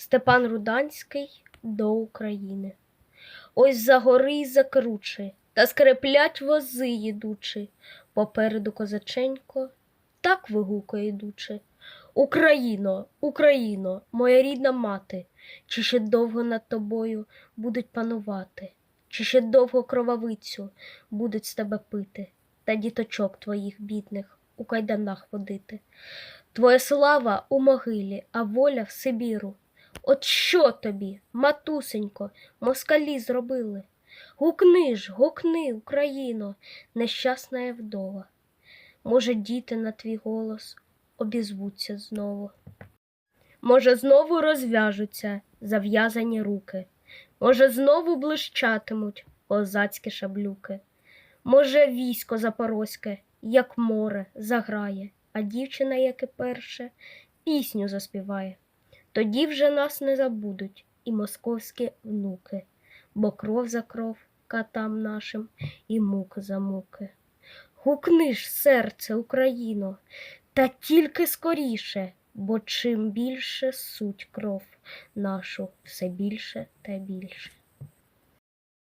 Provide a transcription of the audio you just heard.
Степан Руданський до України. Ось за гори й за кручі, та скреплять вози їдучи, попереду козаченько, так вигукує йдучи. Україно, Україно, моя рідна мати, чи ще довго над тобою будуть панувати, чи ще довго кровавицю будуть з тебе пити, та діточок твоїх бідних у кайданах водити. Твоя слава у могилі, а воля в Сибіру. От що тобі, матусенько, москалі зробили? Гукни ж, гукни, Україно, нещасна я вдова. Може, діти на твій голос обізвуться знову. Може, знову розв'яжуться зав'язані руки, може, знову блищатимуть козацькі шаблюки. Може, військо запорозьке, як море, заграє, а дівчина, як і перше, пісню заспіває. Тоді вже нас не забудуть і московські внуки, бо кров за кров катам нашим і мук за муки. Гукни ж, серце, Україно, та тільки скоріше, бо чим більше суть кров нашу, все більше та більше.